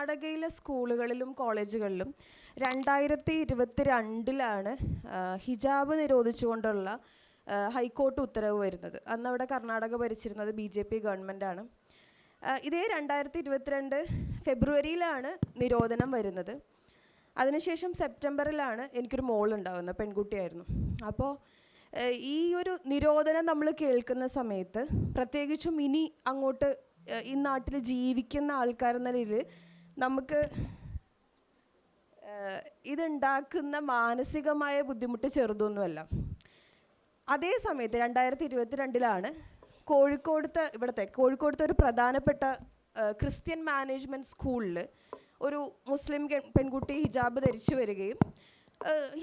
കർണാടകയിലെ സ്കൂളുകളിലും കോളേജുകളിലും രണ്ടായിരത്തി ഇരുപത്തി രണ്ടിലാണ് ഹിജാബ് നിരോധിച്ചുകൊണ്ടുള്ള ഹൈക്കോർട്ട് ഉത്തരവ് വരുന്നത്. അന്ന് അവിടെ കർണാടക ഭരിച്ചിരുന്നത് ബി ജെ പി ഗവൺമെന്റാണ് ഇതേ രണ്ടായിരത്തി ഇരുപത്തിരണ്ട് ഫെബ്രുവരിയിലാണ് നിരോധനം വരുന്നത്. അതിനുശേഷം സെപ്റ്റംബറിലാണ് എനിക്കൊരു മോൾ ഉണ്ടാകുന്നത് പെൺകുട്ടിയായിരുന്നു അപ്പോൾ ഈ ഒരു നിരോധനം നമ്മൾ കേൾക്കുന്ന സമയത്ത് പ്രത്യേകിച്ചും ഇനി അങ്ങോട്ട് ഈ നാട്ടിൽ ജീവിക്കുന്ന ആൾക്കാരെന്ന നിലയിൽ നമുക്ക് ഇതുണ്ടാക്കുന്ന മാനസികമായ ബുദ്ധിമുട്ട് ചെറുതൊന്നുമല്ല. അതേ സമയത്ത് രണ്ടായിരത്തി ഇരുപത്തിരണ്ടിലാണ് കോഴിക്കോടത്തെ ഇവിടുത്തെ കോഴിക്കോടത്തെ ഒരു പ്രധാനപ്പെട്ട ക്രിസ്ത്യൻ മാനേജ്മെന്റ് സ്കൂളിൽ ഒരു മുസ്ലിം പെൺകുട്ടി ഹിജാബ് ധരിച്ചു വരികയും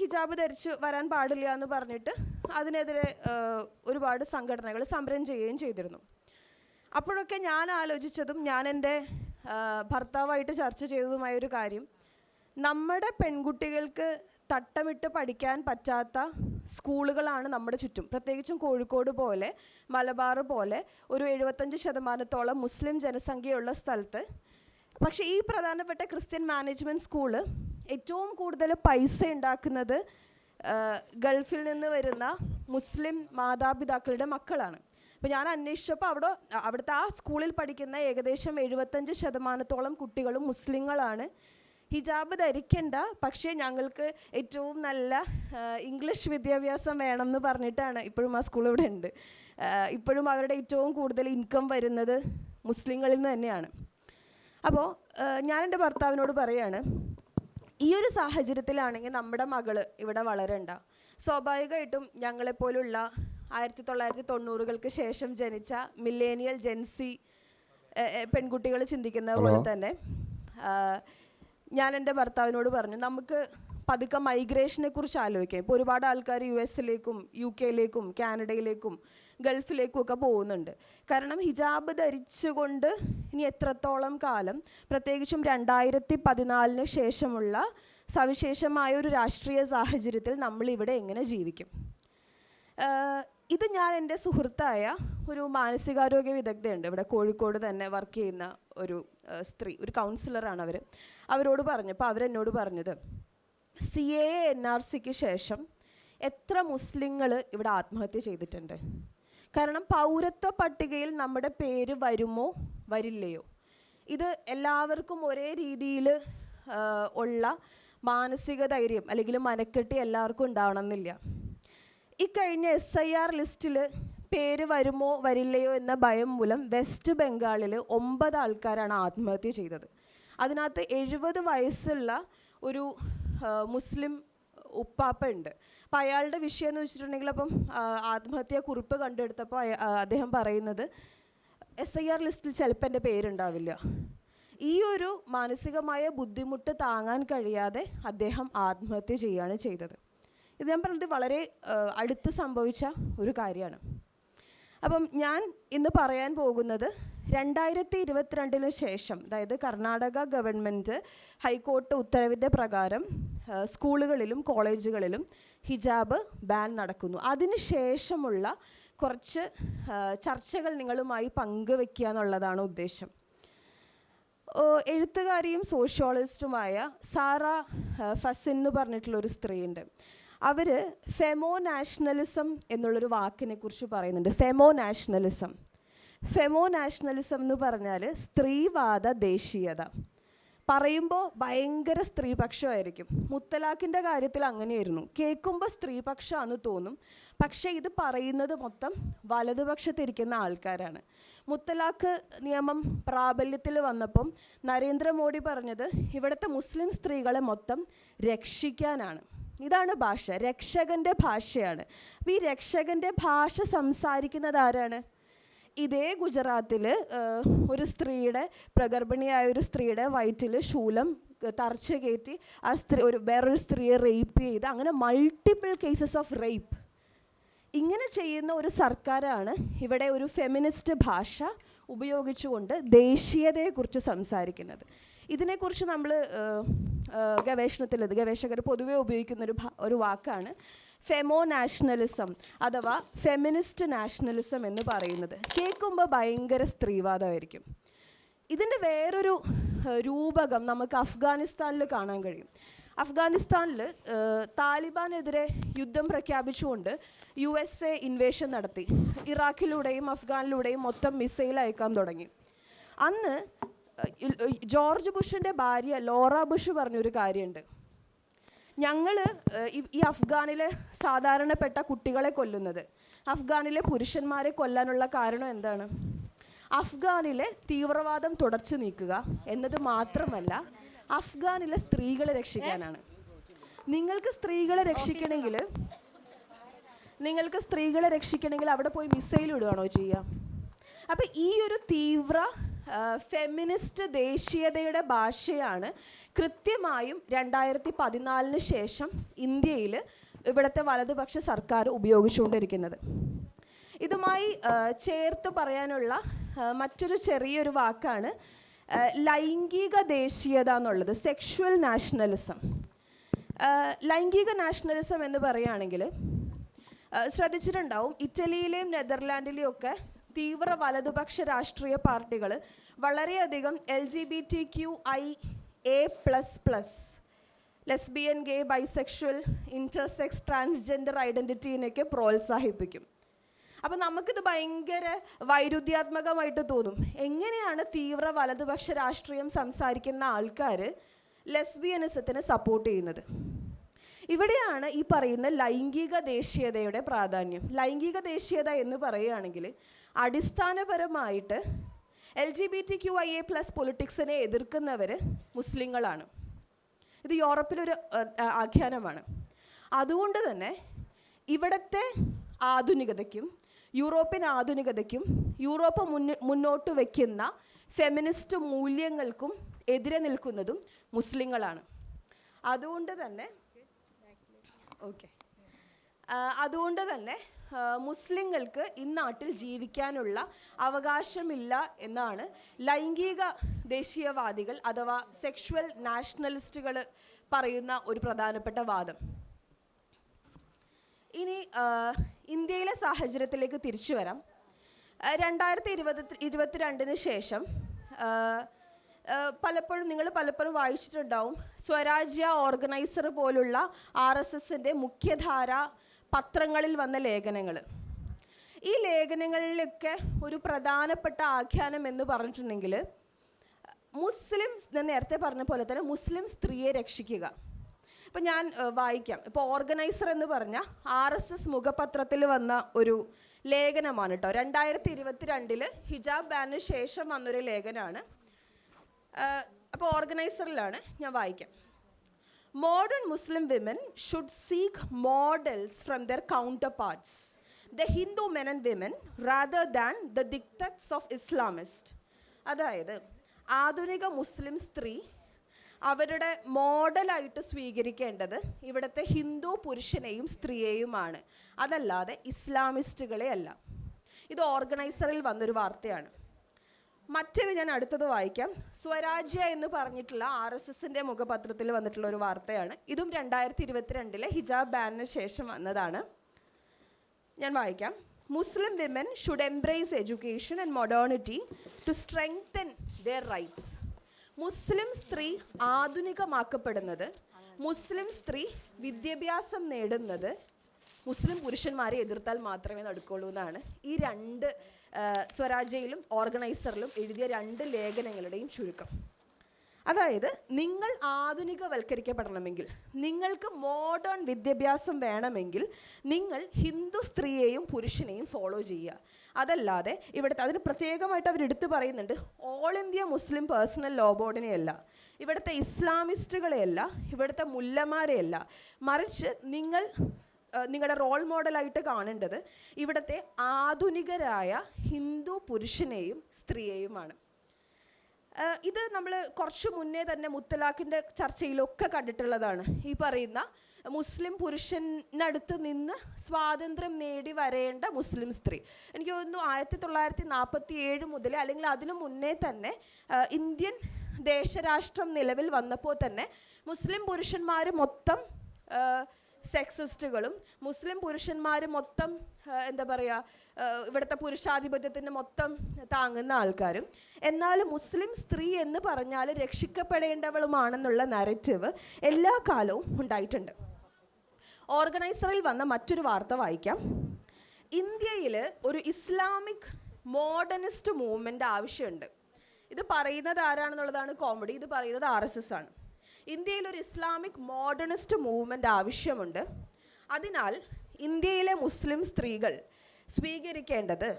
ഹിജാബ് ധരിച്ച് വരാൻ പാടില്ല എന്ന് പറഞ്ഞിട്ട് അതിനെതിരെ ഒരുപാട് സംഘടനകൾ സമരം ചെയ്യുകയും ചെയ്തിരുന്നു. അപ്പോഴൊക്കെ ഞാൻ ആലോചിച്ചതും ഞാൻ എന്റെ ഭർത്താവായിട്ട് ചർച്ച ചെയ്തതുമായ ഒരു കാര്യം. നമ്മുടെ പെൺകുട്ടികൾക്ക് തട്ടമിട്ട് പഠിക്കാൻ പറ്റാത്ത സ്കൂളുകളാണ് നമ്മുടെ ചുറ്റും. പ്രത്യേകിച്ചും കോഴിക്കോട് പോലെ മലബാർ പോലെ ഒരു എഴുപത്തഞ്ച് ശതമാനത്തോളം മുസ്ലിം ജനസംഖ്യയുള്ള സ്ഥലത്ത്. പക്ഷേ ഈ പ്രധാനപ്പെട്ട ക്രിസ്ത്യൻ മാനേജ്മെന്റ് സ്കൂൾ ഏറ്റവും കൂടുതൽ പൈസ ഉണ്ടാക്കുന്നത് ഗൾഫിൽ നിന്ന് വരുന്ന മുസ്ലിം മാതാപിതാക്കളുടെ മക്കളാണ്. അപ്പോൾ ഞാൻ അന്വേഷിച്ചപ്പോൾ അവിടെ അവിടുത്തെ ആ സ്കൂളിൽ പഠിക്കുന്ന ഏകദേശം എഴുപത്തഞ്ച് ശതമാനത്തോളം കുട്ടികളും മുസ്ലിങ്ങളാണ്. ഹിജാബ് ധരിക്കണ്ട പക്ഷേ ഞങ്ങൾക്ക് ഏറ്റവും നല്ല ഇംഗ്ലീഷ് വിദ്യാഭ്യാസം വേണം എന്ന് പറഞ്ഞിട്ടാണ് ഇപ്പോഴും ആ സ്കൂൾ ഇവിടെ ഉണ്ട്. ഇപ്പോഴും അവരുടെ ഏറ്റവും കൂടുതൽ ഇൻകം വരുന്നത് മുസ്ലിങ്ങളിൽ നിന്ന് തന്നെയാണ്. അപ്പോൾ ഞാൻ എന്റെ ഭർത്താവിനോട് പറയാണ് ഈ ഒരു സാഹചര്യത്തിലാണെങ്കിൽ നമ്മുടെ മകൾ ഇവിടെ വളരണ്ട. സ്വാഭാവികമായിട്ടും ഞങ്ങളെപ്പോലുള്ള ആയിരത്തി തൊള്ളായിരത്തി തൊണ്ണൂറുകൾക്ക് ശേഷം ജനിച്ച മില്ലേനിയൽ ജെൻസി പെൺകുട്ടികൾ ചിന്തിക്കുന്നത് പോലെ തന്നെ ഞാൻ എന്റെ ഭർത്താവിനോട് പറഞ്ഞു നമുക്ക് പതുക്കെ മൈഗ്രേഷനെ കുറിച്ച് ആലോചിക്കാം. ഇപ്പോൾ ഒരുപാട് ആൾക്കാർ യു എസിലേക്കും യു കെയിലേക്കും കാനഡയിലേക്കും ഗൾഫിലേക്കും ഒക്കെ പോകുന്നുണ്ട്. കാരണം ഹിജാബ് ധരിച്ചുകൊണ്ട് ഇനി എത്രത്തോളം കാലം? പ്രത്യേകിച്ചും രണ്ടായിരത്തി പതിനാലിന് ശേഷമുള്ള സവിശേഷമായ ഒരു രാഷ്ട്രീയ സാഹചര്യത്തിൽ നമ്മൾ ഇവിടെ എങ്ങനെ ജീവിക്കും? ഇത് ഞാൻ എന്റെ സുഹൃത്തായ ഒരു മാനസികാരോഗ്യ വിദഗ്ധയുണ്ട്. ഇവിടെ കോഴിക്കോട് തന്നെ വർക്ക് ചെയ്യുന്ന ഒരു സ്ത്രീ ഒരു കൗൺസിലറാണ് അവർ അവരോട് പറഞ്ഞപ്പോൾ അവരെന്നോട് പറഞ്ഞത് സി എ എൻ ആർ സിക്ക് ശേഷം എത്ര മുസ്ലിങ്ങൾ ഇവിടെ ആത്മഹത്യ ചെയ്തിട്ടുണ്ട്? കാരണം പൗരത്വ പട്ടികയിൽ നമ്മുടെ പേര് വരുമോ? വരില്ലയോ? ഇത് എല്ലാവർക്കും ഒരേ രീതിയിൽ ഉള്ള മാനസിക ധൈര്യം അല്ലെങ്കിൽ മനക്കെട്ടി എല്ലാവർക്കും ഉണ്ടാവണമെന്നില്ല. ഇക്കഴിഞ്ഞ എസ് ഐ ആർ ലിസ്റ്റിൽ പേര് വരുമോ വരില്ലയോ എന്ന ഭയം മൂലം വെസ്റ്റ് ബംഗാളിൽ ഒമ്പത് ആൾക്കാരാണ് ആത്മഹത്യ ചെയ്തത്. അതിനകത്ത് എഴുപത് വയസ്സുള്ള ഒരു മുസ്ലിം ഉപ്പാപ്പ ഉണ്ട്. അപ്പം അയാളുടെ വിഷയം എന്ന് വെച്ചിട്ടുണ്ടെങ്കിൽ അപ്പം ആത്മഹത്യാ കുറിപ്പ് കണ്ടെടുത്തപ്പോൾ അദ്ദേഹം പറയുന്നത് എസ് ഐ ആർ ലിസ്റ്റിൽ ചിലപ്പോൾ എന്റെ പേരുണ്ടാവില്ല. ഈ ഒരു മാനസികമായ ബുദ്ധിമുട്ട് താങ്ങാൻ കഴിയാതെ അദ്ദേഹം ആത്മഹത്യ ചെയ്യുകയാണ് ചെയ്തത്. ഇത് ഞാൻ പറഞ്ഞത് വളരെ അടുത്ത് സംഭവിച്ച ഒരു കാര്യമാണ്. അപ്പം ഞാൻ ഇന്ന് പറയാൻ പോകുന്നത് രണ്ടായിരത്തി ഇരുപത്തിരണ്ടിന് ശേഷം അതായത് കർണാടക ഗവൺമെന്റ് ഹൈക്കോർട്ട് ഉത്തരവിന്റെ പ്രകാരം സ്കൂളുകളിലും കോളേജുകളിലും ഹിജാബ് ബാൻ നടക്കുന്നു. അതിന് ശേഷമുള്ള കുറച്ച് ചർച്ചകൾ നിങ്ങളുമായി പങ്കുവെക്കുക എന്നുള്ളതാണ് ഉദ്ദേശം. എഴുത്തുകാരിയും സോഷ്യോളജിസ്റ്റുമായ സാറ ഫസിൻ എന്ന് പറഞ്ഞിട്ടുള്ളൊരു സ്ത്രീയുണ്ട്. അവർ ഫെമോ നാഷണലിസം എന്നുള്ളൊരു വാക്കിനെ കുറിച്ച് പറയുന്നുണ്ട്. ഫെമോ നാഷണലിസം. ഫെമോ നാഷണലിസം എന്ന് പറഞ്ഞാൽ സ്ത്രീവാദ ദേശീയത. പറയുമ്പോൾ ഭയങ്കര സ്ത്രീപക്ഷമായിരിക്കും. മുത്തലാഖിന്റെ കാര്യത്തിൽ അങ്ങനെയായിരുന്നു. കേൾക്കുമ്പോൾ സ്ത്രീപക്ഷമാണെന്ന് തോന്നും. പക്ഷേ ഇത് പറയുന്നത് മൊത്തം വലതുപക്ഷത്തിരിക്കുന്ന ആൾക്കാരാണ്. മുത്തലാഖ് നിയമം പ്രാബല്യത്തിൽ വന്നപ്പം നരേന്ദ്രമോദി പറഞ്ഞത് ഇവിടുത്തെ മുസ്ലിം സ്ത്രീകളെ മൊത്തം രക്ഷിക്കാനാണ്. ഇതാണ് ഭാഷ. രക്ഷകന്റെ ഭാഷയാണ്. ഈ രക്ഷകന്റെ ഭാഷ സംസാരിക്കുന്നത് ആരാണ്? ഇതേ ഗുജറാത്തിൽ ഒരു സ്ത്രീയുടെ പ്രഗർഭിണിയായ ഒരു സ്ത്രീയുടെ വയറ്റിൽ ശൂലം തറച്ച് കയറ്റി ആ സ്ത്രീ ഒരു വേറൊരു സ്ത്രീയെ റേപ്പ് ചെയ്ത് അങ്ങനെ മൾട്ടിപ്പിൾ കേസസ് ഓഫ് റേപ്പ് ഇങ്ങനെ ചെയ്യുന്ന ഒരു സർക്കാരാണ് ഇവിടെ ഒരു ഫെമിനിസ്റ്റ് ഭാഷ ഉപയോഗിച്ചുകൊണ്ട് ദേശീയതയെക്കുറിച്ച് സംസാരിക്കുന്നത്. ഇതിനെക്കുറിച്ച് നമ്മൾ ഗവേഷണത്തിൽ ഗവേഷകർ പൊതുവെ ഉപയോഗിക്കുന്ന ഒരു ഒരു വാക്കാണ് ഫെമോ നാഷണലിസം അഥവാ ഫെമിനിസ്റ്റ് നാഷണലിസം എന്ന് പറയുന്നത്. കേൾക്കുമ്പോൾ ഭയങ്കര സ്ത്രീവാദമായിരിക്കും. ഇതിന്റെ വേറൊരു രൂപകം നമുക്ക് അഫ്ഗാനിസ്ഥാനിൽ കാണാൻ കഴിയും. അഫ്ഗാനിസ്ഥാനിൽ താലിബാനെതിരെ യുദ്ധം പ്രഖ്യാപിച്ചുകൊണ്ട് യു എസ് എ ഇൻവേഷൻ നടത്തി. ഇറാഖിലൂടെയും അഫ്ഗാനിലൂടെയും മൊത്തം മിസൈൽ അയക്കാൻ തുടങ്ങി. അന്ന് ജോർജ് ബുഷിന്റെ ഭാര്യ ലോറ ബുഷ് പറഞ്ഞൊരു കാര്യമുണ്ട്. ഞങ്ങൾ ഈ അഫ്ഗാനിലെ സാധാരണപ്പെട്ട കുട്ടികളെ കൊല്ലുന്നത്. അഫ്ഗാനിലെ പുരുഷന്മാരെ കൊല്ലാനുള്ള കാരണം എന്താണ്? അഫ്ഗാനിലെ തീവ്രവാദം തുടച്ചു നീക്കുക എന്നത് മാത്രമല്ല അഫ്ഗാനിലെ സ്ത്രീകളെ രക്ഷിക്കാനാണ്. നിങ്ങൾക്ക് സ്ത്രീകളെ രക്ഷിക്കണമെങ്കിൽ നിങ്ങൾക്ക് സ്ത്രീകളെ രക്ഷിക്കണമെങ്കിൽ അവിടെ പോയി മിസൈൽ ഇടുകയാണോ ചെയ്യുക? അപ്പം ഈ ഒരു തീവ്ര ഫെമിനിസ്റ്റ് ദേശീയതയുടെ ഭാഷയാണ് കൃത്യമായും രണ്ടായിരത്തി പതിനാലിന് ശേഷം ഇന്ത്യയിൽ ഇവിടുത്തെ വലതുപക്ഷ സർക്കാർ ഉപയോഗിച്ചുകൊണ്ടിരിക്കുന്നത്. ഇതുമായി ചേർത്ത് പറയാനുള്ള മറ്റൊരു ചെറിയൊരു വാക്കാണ് ലൈംഗിക ദേശീയത എന്നുള്ളത് സെക്ഷുവൽ നാഷണലിസം ലൈംഗിക നാഷണലിസം എന്ന് പറയുകയാണെങ്കിൽ ശ്രദ്ധിച്ചിട്ടുണ്ടാവും ഇറ്റലിയിലെയും നെതർലാൻഡിലെയും ഒക്കെ തീവ്ര വലതുപക്ഷ രാഷ്ട്രീയ പാർട്ടികൾ വളരെയധികം L G B T Q I A plus plus lesbian gay bisexual intersex transgender ഐഡന്റിറ്റീനെയൊക്കെ പ്രോത്സാഹിപ്പിക്കും. അപ്പം നമുക്കിത് ഭയങ്കര വൈരുദ്ധ്യാത്മകമായിട്ട് തോന്നും. എങ്ങനെയാണ് തീവ്ര വലതുപക്ഷ രാഷ്ട്രീയം സംസാരിക്കുന്ന ആൾക്കാർ ലെസ്ബിയനിസത്തിനെ സപ്പോർട്ട് ചെയ്യുന്നത്? ഇവിടെയാണ് ഈ പറയുന്ന ലൈംഗിക ദേശീയതയുടെ പ്രാധാന്യം. ലൈംഗിക ദേശീയത എന്ന് പറയുകയാണെങ്കിൽ അടിസ്ഥാനപരമായിട്ട് L G B T Q I A plus പൊളിറ്റിക്സിനെ എതിർക്കുന്നവർ മുസ്ലിങ്ങളാണ്. ഇത് യൂറോപ്പിലൊരു ആഖ്യാനമാണ്. അതുകൊണ്ട് തന്നെ ഇവിടുത്തെ ആധുനികതയ്ക്കും യൂറോപ്യൻ ആധുനികതയ്ക്കും യൂറോപ്പ് മുന്നോട്ട് വയ്ക്കുന്ന ഫെമിനിസ്റ്റ് മൂല്യങ്ങൾക്കും എതിരെ നിൽക്കുന്നതും മുസ്ലിങ്ങളാണ്. അതുകൊണ്ട് തന്നെ ഓക്കെ. അതുകൊണ്ട് തന്നെ മുസ്ലിങ്ങൾക്ക് ഇന്നാട്ടിൽ ജീവിക്കാനുള്ള അവകാശമില്ല എന്നാണ് ലൈംഗിക ദേശീയവാദികൾ അഥവാ സെക്ഷുവൽ നാഷണലിസ്റ്റുകൾ പറയുന്ന ഒരു പ്രധാനപ്പെട്ട വാദം. ഇനി ഇന്ത്യയിലെ സാഹചര്യത്തിലേക്ക് തിരിച്ചു വരാം. രണ്ടായിരത്തി ഇരുപത് ഇരുപത്തിരണ്ടിന് ശേഷം പലപ്പോഴും നിങ്ങൾ പലപ്പോഴും വായിച്ചിട്ടുണ്ടാവും സ്വരാജ്യ ഓർഗനൈസർ പോലുള്ള ആർ എസ് എസിന്റെ മുഖ്യധാര പത്രങ്ങളിൽ വന്ന ലേഖനങ്ങൾ ഈ ലേഖനങ്ങളിലൊക്കെ ഒരു പ്രധാനപ്പെട്ട ആഖ്യാനം എന്ന് പറഞ്ഞിട്ടുണ്ടെങ്കിൽ മുസ്ലിം നേരത്തെ പറഞ്ഞ പോലെ തന്നെ മുസ്ലിം സ്ത്രീയെ രക്ഷിക്കുക. ഇപ്പം ഞാൻ വായിക്കാം. ഇപ്പോൾ ഓർഗനൈസർ എന്ന് പറഞ്ഞ ആർ എസ് എസ് മുഖപത്രത്തിൽ വന്ന ഒരു ലേഖനമാണ് കേട്ടോ രണ്ടായിരത്തി ഇരുപത്തി രണ്ടിൽ ഹിജാബ് ബാനിന് ശേഷം വന്നൊരു ലേഖനമാണ് അപ്പോൾ ഓർഗനൈസറിലാണ്. ഞാൻ വായിക്കാം. Modern Muslim women should seek models from their counterparts, the Hindu men and women, rather than the dictates of Islamists. അതായത് ആധുനിക മുസ്ലിം സ്ത്രീ അവരുടെ മോഡലായിട്ട് സ്വീകരിക്കേണ്ടത് ഇവിടുത്തെ ഹിന്ദു പുരുഷനെയും സ്ത്രീയെയുമാണ് അതല്ലാതെ ഇസ്ലാമിസ്റ്റുകളെ അല്ല ഇത് ഓർഗനൈസറിൽ വന്നൊരു വാർത്തയാണ് മറ്റേത് ഞാൻ അടുത്തത് വായിക്കാം. സ്വരാജ്യ എന്ന് പറഞ്ഞിട്ടുള്ള ആർ എസ് എസിന്റെ മുഖപത്രത്തിൽ വന്നിട്ടുള്ള ഒരു വാർത്തയാണ്. ഇതും രണ്ടായിരത്തി ഇരുപത്തിരണ്ടിലെ ഹിജാബ് ബാനിന് ശേഷം വന്നതാണ്. ഞാൻ വായിക്കാം. Muslim women should embrace education and modernity to strengthen their rights മുസ്ലിം സ്ത്രീ ആധുനികമാക്കപ്പെടുന്നത് മുസ്ലിം സ്ത്രീ വിദ്യാഭ്യാസം നേടുന്നത് മുസ്ലിം പുരുഷന്മാരെ എതിർത്താൽ മാത്രമേ നടക്കുള്ളൂ എന്നാണ് ഈ രണ്ട് ആ, സ്വരാജ്യയിലും ഓർഗനൈസറിലും എഴുതിയ രണ്ട് ലേഖനങ്ങളുടെയും ചുരുക്കം. അതായത് നിങ്ങൾ ആധുനികവൽക്കരിക്കപ്പെടണമെങ്കിൽ നിങ്ങൾക്ക് മോഡേൺ വിദ്യാഭ്യാസം വേണമെങ്കിൽ നിങ്ങൾ ഹിന്ദു സ്ത്രീയെയും പുരുഷനെയും ഫോളോ ചെയ്യുക. അതല്ലാതെ ഇവിടുത്തെ അതിന് പ്രത്യേകമായിട്ട് അവർ എടുത്തു പറയുന്നുണ്ട് All India Muslim personal law ബോർഡിനെയല്ല ഇവിടുത്തെ ഇസ്ലാമിസ്റ്റുകളെയല്ല ഇവിടുത്തെ മുല്ലമാരെയല്ല മറിച്ച് നിങ്ങൾ നിങ്ങളുടെ റോൾ മോഡലായിട്ട് കാണേണ്ടത് ഇവിടുത്തെ ആധുനികരായ ഹിന്ദു പുരുഷനെയും സ്ത്രീയെയുമാണ്. ഇത് നമ്മൾ കുറച്ച് മുന്നേ തന്നെ മുത്തലാഖിന്റെ ചർച്ചയിലൊക്കെ കണ്ടിട്ടുള്ളതാണ്. ഈ പറയുന്ന മുസ്ലിം പുരുഷനടുത്ത് നിന്ന് സ്വാതന്ത്ര്യം നേടി വരേണ്ട മുസ്ലിം സ്ത്രീ. എനിക്ക് തോന്നുന്നു ആയിരത്തി തൊള്ളായിരത്തി നാൽപ്പത്തി ഏഴ് മുതൽ അല്ലെങ്കിൽ അതിനു മുന്നേ തന്നെ ഇന്ത്യൻ ദേശരാഷ്ട്രം നിലവിൽ വന്നപ്പോൾ തന്നെ മുസ്ലിം പുരുഷന്മാർ മൊത്തം സെക്സിസ്റ്റുകളും മുസ്ലിം പുരുഷന്മാർ മൊത്തം എന്താ പറയുക ഇവിടുത്തെ പുരുഷാധിപത്യത്തിന് മൊത്തം താങ്ങുന്ന ആൾക്കാരും. എന്നാൽ മുസ്ലിം സ്ത്രീ എന്ന് പറഞ്ഞാൽ രക്ഷിക്കപ്പെടേണ്ടവളുമാണെന്നുള്ള നരറ്റീവ് എല്ലാ കാലവും ഉണ്ടായിട്ടുണ്ട്. ഓർഗനൈസറിൽ വന്ന മറ്റൊരു വാർത്ത വായിക്കാം. ഇന്ത്യയിൽ ഒരു ഇസ്ലാമിക് മോഡേണിസ്റ്റ് മൂവ്മെന്റ് ആവശ്യമുണ്ട്. ഇത് പറയുന്നത് ആരാണെന്നുള്ളതാണ് കോമഡി ഇത് പറയുന്നത് ആർ എസ് എസ് ആണ്. ഇന്ത്യയിൽ ഒരു ഇസ്ലാമിക് മോഡേണിസ്റ്റ് മൂവ്മെന്റ് ആവശ്യമുണ്ട്. അതിനാൽ ഇന്ത്യയിലെ മുസ്ലിം സ്ത്രീകൾ സ്വീകരിക്കേണ്ടത്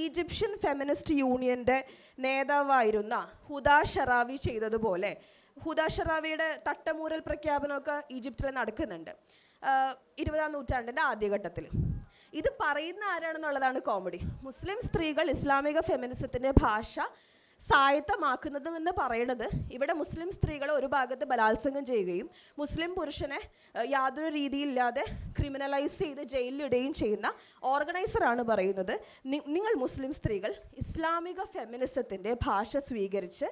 ഈജിപ്ഷ്യൻ ഫെമിനിസ്റ്റ് യൂണിയന്റെ നേതാവായിരുന്ന ഹുദാ ഷറാവി ചെയ്തതുപോലെ ഹുദാ ഷറാവിയുടെ തട്ടമൂരൽ പ്രഖ്യാപനമൊക്കെ ഈജിപ്തിൽ നടക്കുന്നുണ്ട് ഇരുപതാം നൂറ്റാണ്ടിന്റെ ആദ്യഘട്ടത്തിൽ. ഇത് പറയുന്ന ആരാണെന്നുള്ളതാണ് കോമഡി മുസ്ലിം സ്ത്രീകൾ ഇസ്ലാമിക ഫെമിനിസത്തിന്റെ ഭാഷ സായത്തമാക്കുന്നത് എന്ന് പറയുന്നത് ഇവിടെ മുസ്ലിം സ്ത്രീകളെ ഒരു ഭാഗത്ത് ബലാത്സംഗം ചെയ്യുകയും മുസ്ലിം പുരുഷനെ യാതൊരു രീതിയില്ലാതെ ക്രിമിനലൈസ് ചെയ്ത് ജയിലിലിടുകയും ചെയ്യുന്ന ഓർഗനൈസറാണ് പറയുന്നത്. നിങ്ങൾ മുസ്ലിം സ്ത്രീകൾ ഇസ്ലാമിക ഫെമിനിസത്തിന്റെ ഭാഷ സ്വീകരിച്ച്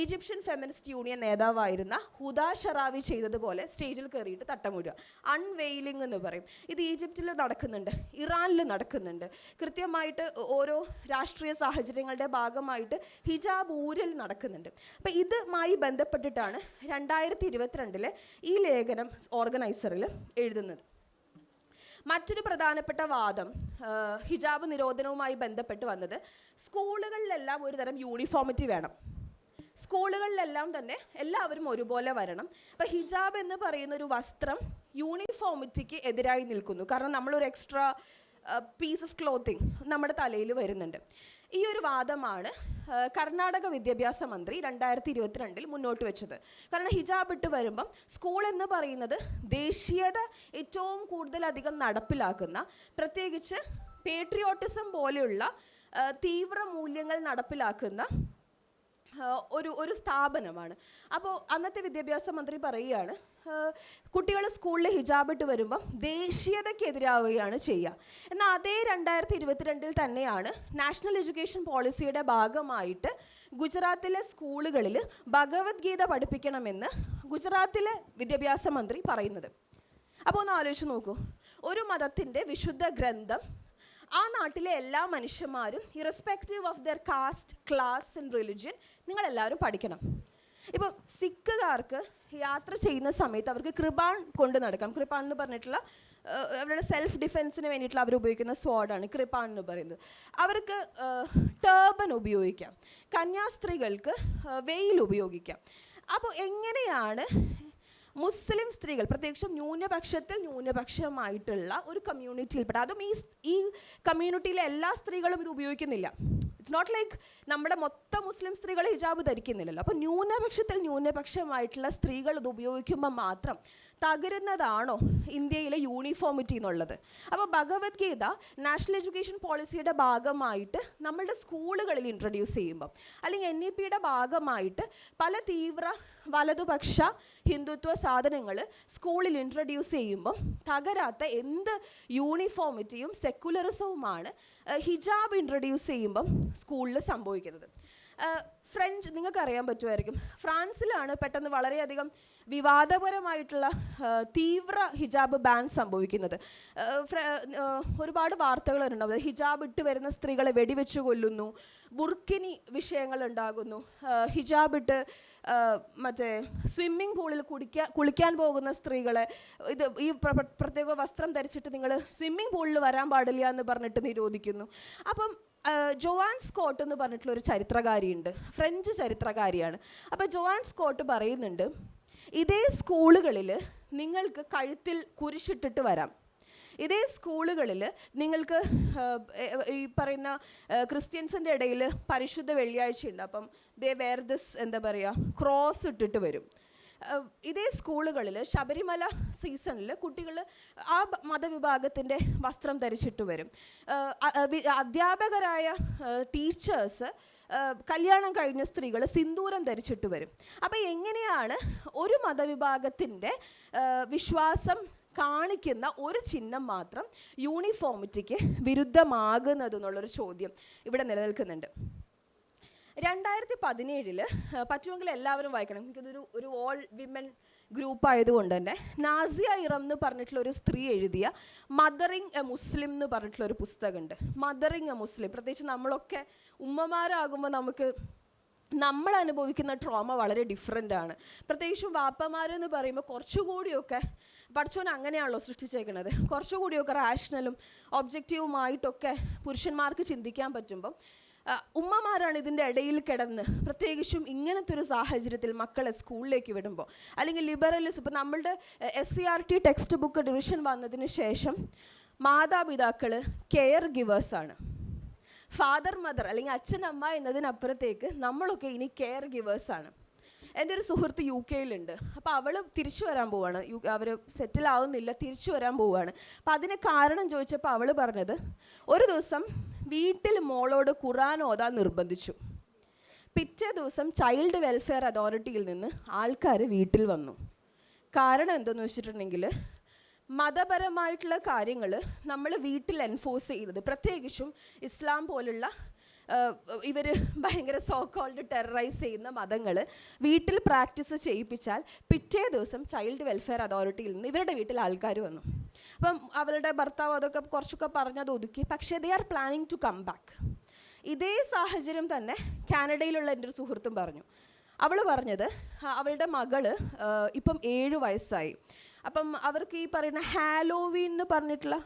ഈജിപ്ഷ്യൻ ഫെമിനിസ്റ്റ് യൂണിയൻ നേതാവായിരുന്ന ഹുദാ ഷറാവി ചെയ്തതുപോലെ സ്റ്റേജിൽ കയറിയിട്ട് തട്ടമുഴുക അൺവെയിലിംഗ് എന്ന് പറയും. ഇത് ഈജിപ്തിൽ നടക്കുന്നുണ്ട് ഇറാനിൽ നടക്കുന്നുണ്ട്. കൃത്യമായിട്ട് ഓരോ രാഷ്ട്രീയ സാഹചര്യങ്ങളുടെ ഭാഗമായിട്ട് ഹിജാബ് ഊരിൽ നടക്കുന്നുണ്ട്. അപ്പം ഇതുമായി ബന്ധപ്പെട്ടിട്ടാണ് രണ്ടായിരത്തി ഇരുപത്തിരണ്ടിലെ ഈ ലേഖനം ഓർഗനൈസറിൽ എഴുതുന്നത്. മറ്റൊരു പ്രധാനപ്പെട്ട വാദം ഹിജാബ് നിരോധനവുമായി ബന്ധപ്പെട്ട് വന്നത് സ്കൂളുകളിലെല്ലാം ഒരു തരം യൂണിഫോമിറ്റി വേണം. സ്കൂളുകളിലെല്ലാം തന്നെ എല്ലാവരും ഒരുപോലെ വരണം. അപ്പം ഹിജാബ് എന്ന് പറയുന്ന ഒരു വസ്ത്രം യൂണിഫോമിറ്റിക്ക് എതിരായി നിൽക്കുന്നു. കാരണം നമ്മളൊരു എക്സ്ട്രാ പീസ് ഓഫ് ക്ലോത്തിങ് നമ്മുടെ തലയിൽ വരുന്നുണ്ട്. ഈ ഒരു വാദമാണ് കർണാടക വിദ്യാഭ്യാസ മന്ത്രി രണ്ടായിരത്തി ഇരുപത്തിരണ്ടിൽ മുന്നോട്ട് വെച്ചത്. കാരണം ഹിജാബ് ഇട്ട് വരുമ്പം സ്കൂൾ എന്ന് പറയുന്നത് ദേശീയത ഏറ്റവും കൂടുതലധികം നടപ്പിലാക്കുന്ന പ്രത്യേകിച്ച് പേട്രിയോട്ടിസം പോലെയുള്ള തീവ്ര മൂല്യങ്ങൾ നടപ്പിലാക്കുന്ന ഒരു ഒരു സ്ഥാപനമാണ്. അപ്പോൾ അന്നത്തെ വിദ്യാഭ്യാസ മന്ത്രി പറയുകയാണ് കുട്ടികൾ സ്കൂളിൽ ഹിജാബ് ഇട്ട് വരുമ്പം ദേശീയതയ്ക്കെതിരാവുകയാണ് ചെയ്യുക. എന്നാൽ അതേ രണ്ടായിരത്തി ഇരുപത്തിരണ്ടിൽ തന്നെയാണ് നാഷണൽ എഡ്യൂക്കേഷൻ പോളിസിയുടെ ഭാഗമായിട്ട് ഗുജറാത്തിലെ സ്കൂളുകളിൽ ഭഗവത്ഗീത പഠിപ്പിക്കണമെന്ന് ഗുജറാത്തിലെ വിദ്യാഭ്യാസ മന്ത്രി പറയുന്നത്. അപ്പോൾ ഒന്ന് ആലോചിച്ച് നോക്കൂ. ഒരു മതത്തിന്റെ വിശുദ്ധ ഗ്രന്ഥം ആ നാട്ടിലെ എല്ലാ മനുഷ്യന്മാരും irrespective of their caste class and religion നിങ്ങളെല്ലാവരും പഠിക്കണം. ഇപ്പം സിഖുകാർക്ക് യാത്ര ചെയ്യുന്ന സമയത്ത് അവർക്ക് കൃപാൺ കൊണ്ട് നടക്കാം. കൃപാൺ എന്ന് പറഞ്ഞിട്ടുള്ള അവരുടെ സെൽഫ് ഡിഫെൻസിന് വേണ്ടിയിട്ടുള്ള അവർ ഉപയോഗിക്കുന്ന സ്വാഡാണ് കൃപാൺ എന്ന് പറയുന്നത്. അവർക്ക് ടേബൻ ഉപയോഗിക്കാം. കന്യാസ്ത്രീകൾക്ക് വെയിൽ ഉപയോഗിക്കാം. അപ്പോൾ എങ്ങനെയാണ് മുസ്ലിം സ്ത്രീകൾ പ്രത്യേകിച്ചും ന്യൂനപക്ഷത്തിൽ ന്യൂനപക്ഷമായിട്ടുള്ള ഒരു കമ്മ്യൂണിറ്റിയിൽപ്പെട്ട അതും ഈ ഈ കമ്മ്യൂണിറ്റിയിലെ എല്ലാ സ്ത്രീകളും ഇത് ഉപയോഗിക്കുന്നില്ല. ഇറ്റ്സ് നോട്ട് ലൈക്ക് നമ്മുടെ മൊത്തം മുസ്ലിം സ്ത്രീകൾ ഹിജാബ് ധരിക്കുന്നില്ലല്ലോ. അപ്പോൾ ന്യൂനപക്ഷത്തിൽ ന്യൂനപക്ഷമായിട്ടുള്ള സ്ത്രീകൾ ഇത് ഉപയോഗിക്കുമ്പോൾ മാത്രം തകരുന്നതാണോ ഇന്ത്യയിലെ യൂണിഫോമിറ്റി എന്നുള്ളത്? അപ്പോൾ ഭഗവത്ഗീത നാഷണൽ എഡ്യൂക്കേഷൻ പോളിസിയുടെ ഭാഗമായിട്ട് നമ്മളുടെ സ്കൂളുകളിൽ ഇൻട്രൊഡ്യൂസ് ചെയ്യുമ്പം അല്ലെങ്കിൽ എൻ ഇ പിയുടെ ഭാഗമായിട്ട് പല തീവ്ര വലതുപക്ഷ ഹിന്ദുത്വ സാധനങ്ങൾ സ്കൂളിൽ ഇൻട്രൊഡ്യൂസ് ചെയ്യുമ്പം തകരാത്ത എന്ത് യൂണിഫോമിറ്റിയും സെക്കുലറിസവുമാണ് ഹിജാബ് ഇൻട്രൊഡ്യൂസ് ചെയ്യുമ്പം സ്കൂളിൽ സംഭവിക്കുന്നത്. ഫ്രഞ്ച് നിങ്ങൾക്ക് അറിയാൻ പറ്റുമായിരിക്കും. ഫ്രാൻസിലാണ് പെട്ടെന്ന് വളരെയധികം വിവാദപരമായിട്ടുള്ള തീവ്ര ഹിജാബ് ബാൻ സംഭവിക്കുന്നത്. ഒരുപാട് വാർത്തകൾ ഉണ്ടാവും ഹിജാബ് ഇട്ട് വരുന്ന സ്ത്രീകളെ വെടിവെച്ച് കൊല്ലുന്നു ബുർക്കിനി വിഷയങ്ങൾ ഉണ്ടാകുന്നു. ഹിജാബ് ഇട്ട് മറ്റേ സ്വിമ്മിംഗ് പൂളിൽ കുടിക്കാൻ കുളിക്കാൻ പോകുന്ന സ്ത്രീകളെ ഇത് ഈ പ്ര- പ്ര- പ്രത്യേക വസ്ത്രം ധരിച്ചിട്ട് നിങ്ങൾ സ്വിമ്മിംഗ് പൂളിൽ വരാൻ പാടില്ല എന്ന് പറഞ്ഞിട്ട് നിരോധിക്കുന്നു. അപ്പം ജോവാൻ സ്കോട്ട് എന്ന് പറഞ്ഞിട്ടുള്ള ഒരു ചരിത്രകാരിയുണ്ട്. ഫ്രഞ്ച് ചരിത്രകാരിയാണ്. അപ്പോൾ ജോവാൻ സ്കോട്ട് പറയുന്നുണ്ട് ഇതേ സ്കൂളുകളിൽ നിങ്ങൾക്ക് കഴുത്തിൽ കുരിശിട്ടിട്ട് വരാം. ഇതേ സ്കൂളുകളിൽ നിങ്ങൾക്ക് ഈ പറയുന്ന ക്രിസ്ത്യൻസിന്റെ ഇടയിൽ പരിശുദ്ധ വെള്ളിയാഴ്ചയുണ്ട്. അപ്പം ദേ വേർ ദിസ് എന്താ പറയുക ക്രോസ് ഇട്ടിട്ട് വരും. ഇതേ സ്കൂളുകളിൽ ശബരിമല സീസണിൽ കുട്ടികൾ ആ മതവിഭാഗത്തിന്റെ വസ്ത്രം ധരിച്ചിട്ട് വരും. അധ്യാപകരായ ടീച്ചേഴ്സ് കല്യാണം കഴിഞ്ഞ സ്ത്രീകൾ സിന്ദൂരം ധരിച്ചിട്ട് വരും. അപ്പോൾ എങ്ങനെയാണ് ഒരു മതവിഭാഗത്തിന്റെ വിശ്വാസം കാണിക്കുന്ന ഒരു ചിഹ്നം മാത്രം യൂണിഫോമിറ്റിക്ക് വിരുദ്ധമാകുന്നത് എന്നുള്ളൊരു ചോദ്യം ഇവിടെ നിലനിൽക്കുന്നുണ്ട്. രണ്ടായിരത്തി പതിനേഴിൽ പറ്റുമെങ്കിൽ എല്ലാവരും വായിക്കണം. എനിക്കതൊരു ഒരു ഓൾ വിമൻ ഗ്രൂപ്പ് ആയതുകൊണ്ട് തന്നെ നാസിയ ഇറം എന്ന് പറഞ്ഞിട്ടുള്ള ഒരു സ്ത്രീ എഴുതിയ മദറിങ് എ മുസ്ലിം എന്ന് പറഞ്ഞിട്ടുള്ള ഒരു പുസ്തകമുണ്ട്. മദറിങ് എ മുസ്ലിം പ്രത്യേകിച്ച് നമ്മളൊക്കെ ഉമ്മമാരാകുമ്പോൾ നമുക്ക് നമ്മൾ അനുഭവിക്കുന്ന ട്രോമ വളരെ ഡിഫറെന്റ് ആണ്. പ്രത്യേകിച്ചും വാപ്പമാരെന്ന് പറയുമ്പോൾ കുറച്ചുകൂടിയൊക്കെ പഠിച്ചോൻ അങ്ങനെയാണല്ലോ സൃഷ്ടിച്ചേക്കുന്നത് കുറച്ചുകൂടിയൊക്കെ റാഷണലും ഒബ്ജക്റ്റീവുമായിട്ടൊക്കെ പുരുഷന്മാർക്ക് ചിന്തിക്കാൻ പറ്റുമ്പം ഉമ്മമാരാണ് ഇതിന്റെ ഇടയിൽ കിടന്ന് പ്രത്യേകിച്ചും ഇങ്ങനത്തെ ഒരു സാഹചര്യത്തിൽ മക്കളെ സ്കൂളിലേക്ക് വിടുമ്പോൾ അല്ലെങ്കിൽ ലിബറലിസ് ഇപ്പം നമ്മളുടെ S C R T text book division വന്നതിന് ശേഷം മാതാപിതാക്കൾ കെയർ ഗിവേഴ്സാണ് ഫാദർ മദർ അല്ലെങ്കിൽ അച്ഛൻ അമ്മ എന്നതിനപ്പുറത്തേക്ക് നമ്മളൊക്കെ ഇനി കെയർ ഗിവേഴ്സാണ് എന്റെ ഒരു സുഹൃത്ത് യു കെയിലുണ്ട്. അപ്പോൾ അവൾ തിരിച്ചു വരാൻ പോവാണ്. യു അവർ സെറ്റിൽ ആവുന്നില്ല തിരിച്ചു വരാൻ പോവാണ്. അപ്പം അതിന് കാരണം ചോദിച്ചപ്പോൾ അവൾ പറഞ്ഞത് ഒരു ദിവസം വീട്ടിൽ മോളോട് ഖുറാൻ ഓതാൻ നിർബന്ധിച്ചു. പിറ്റേ ദിവസം ചൈൽഡ് വെൽഫെയർ അതോറിറ്റിയിൽ നിന്ന് ആൾക്കാർ വീട്ടിൽ വന്നു. കാരണം എന്തെന്ന് വെച്ചിട്ടുണ്ടെങ്കിൽ മതപരമായിട്ടുള്ള കാര്യങ്ങൾ നമ്മൾ വീട്ടിൽ എൻഫോഴ്സ് ചെയ്യുന്നത്. പ്രത്യേകിച്ചും ഇസ്ലാം പോലുള്ള ഇവർ ഭയങ്കര സോ കോൾഡ് ടെററൈസ് ചെയ്യുന്ന മതങ്ങൾ വീട്ടിൽ പ്രാക്ടീസ് ചെയ്യിപ്പിച്ചാൽ പിറ്റേ ദിവസം ചൈൽഡ് വെൽഫെയർ അതോറിറ്റിയിൽ നിന്ന് ഇവരുടെ വീട്ടിൽ ആൾക്കാർ വന്നു. അപ്പം അവരുടെ ഭർത്താവ് അതൊക്കെ കുറച്ചൊക്കെ പറഞ്ഞത് ഒതുക്കി. പക്ഷേ they are planning to come back ഇതേ സാഹചര്യം തന്നെ കാനഡയിലുള്ള എന്റെ ഒരു സുഹൃത്തും പറഞ്ഞു. അവൾ പറഞ്ഞത് അവളുടെ മകൾ ആ, ഇപ്പം ഏഴ് വയസ്സായി. അപ്പം അവർക്ക് ഈ പറയുന്ന ഹാലോവീൻ എന്ന് പറഞ്ഞിട്ടുള്ള